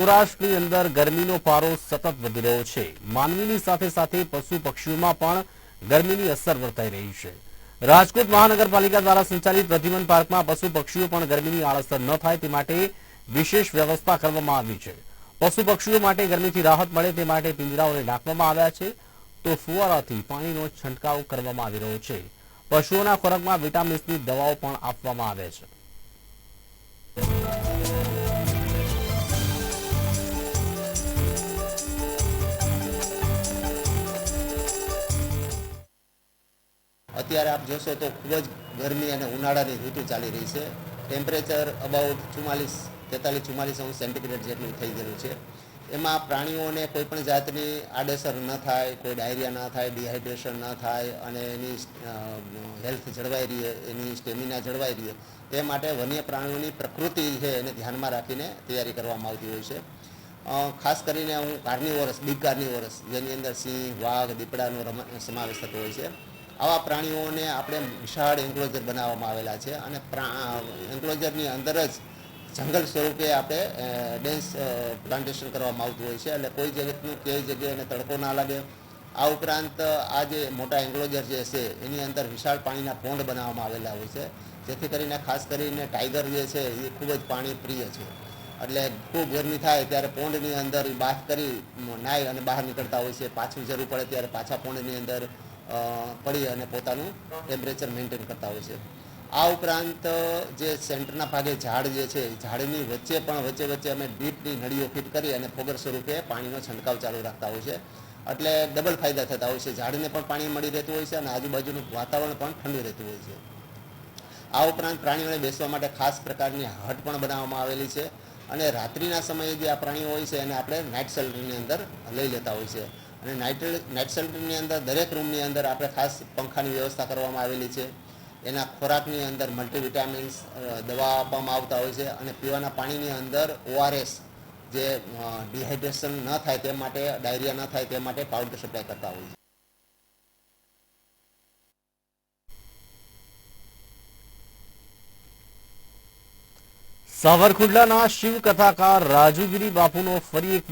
સૌરાષ્ટ્રની અંદર ગરમીનો પારો સતત વધી રહ્યો છે. માનવીની સાથે સાથે પશુ પક્ષીઓમાં પણ ગરમીની અસર વર્તાઈ રહી છે. રાજકોટ મહાનગરપાલિકા દ્વારા સંચાલિત પ્રતિબંધ પાર્કમાં પશુ પક્ષીઓ પણ ગરમીની આળસર ન થાય તે માટે વિશેષ વ્યવસ્થા કરવામાં આવી છે. પશુ પક્ષીઓ માટે ગરમીથી રાહત મળે તે માટે પિંજરાઓને ઢાંકવામાં આવ્યા છે. તો ફુવારાથી પાણીનો છંટકાવ કરવામાં આવી રહ્યો છે. પશુઓના ખોરાકમાં વિટામિન્સની દવાઓ પણ આપવામાં આવે છે. અત્યારે આપ જોશો તો ખૂબ જ ગરમી અને ઉનાળાની ઋતુ ચાલી રહી છે. ટેમ્પરેચર અબાઉટ ચુમ્માલીસ તેતાલીસ ચુમ્માલીસ અંશ સેન્ટીગ્રેડ જેટલું થઈ ગયેલું છે. એમાં પ્રાણીઓને કોઈ પણ જાતની આડેસર ન થાય, કોઈ ડાયરિયા ન થાય ડિહાઇડ્રેશન ન થાય અને એની હેલ્થ જળવાઈ રહે, એની સ્ટેમિના જળવાઈ રહીએ તે માટે વન્ય પ્રાણીઓની પ્રકૃતિ છે એને ધ્યાનમાં રાખીને તૈયારી કરવામાં આવતી હોય છે. ખાસ કરીને હું કાર્નિવોરસ બિગ કાર્નિવોરસ જેની અંદર સિંહ, વાઘ, દીપડાનો સમાવેશ થતો હોય છે. આવા પ્રાણીઓને આપણે વિશાળ એન્ક્લોઝર બનાવવામાં આવેલા છે અને એન્ક્લોઝરની અંદર જ જંગલ સ્વરૂપે આપણે ડેન્સ પ્લાન્ટેશન કરવામાં આવતું હોય છે. એટલે કોઈ જગતનું કઈ જગ્યાએ તડકો ના લાગે. આ ઉપરાંત આ જે મોટા એન્ક્લોઝર જે છે, એની અંદર વિશાળ પાણીના પોન્ડ બનાવવામાં આવેલા હોય છે. જેથી કરીને ખાસ કરીને ટાઈગર જે છે, એ ખૂબ જ પાણી પ્રિય છે. એટલે ખૂબ ગરમી થાય ત્યારે પોન્ડની અંદર બાથ કરી નાય અને બહાર નીકળતા હોય છે. પાછું જરૂર પડે ત્યારે પાછા પોન્ડની અંદર પડી અને પોતાનું ટેમ્પરેચર મેન્ટેન કરતા હોય છે. આ ઉપરાંત, જે સેન્ટરના ભાગે ઝાડ જે છે ઝાડની વચ્ચે પણ વચ્ચે વચ્ચે અમે ડીપની નળીઓ ફિટ કરી અને ફોગર સ્વરૂપે પાણીનો છંટકાવ ચાલુ રાખતા હોય છે. એટલે ડબલ ફાયદા થતા હોય છે. ઝાડને પણ પાણી મળી રહેતું હોય છે અને આજુબાજુનું વાતાવરણ પણ ઠંડુ રહેતું હોય છે. આ ઉપરાંત પ્રાણીઓને બેસવા માટે ખાસ પ્રકારની હટ પણ બનાવવામાં આવેલી છે. અને રાત્રિના સમયે જે આ પ્રાણીઓ હોય છે, એને આપણે નાઇટ શેલ્ટરની અંદર લઈ લેતા હોય છે. અને નાઇટ નાઇટ શેલ્ટરની અંદર, દરેક રૂમની અંદર આપણે ખાસ પંખાની વ્યવસ્થા કરવામાં આવેલી છે. એના ખોરાકની અંદર મલ્ટીવિટામિન્સ દવા આપવામાં આવતા હોય છે અને પીવાના પાણીની અંદર ઓઆરએસ જે ડિહાઇડ્રેશન ન થાય તે માટે, ડાયરિયા ન થાય તે માટે પાવડર સપ્લાય કરતા હોય છે. સાવરકુંડલાના શિવ કથાકાર રાજુગીરી બાપુનો ફરી એક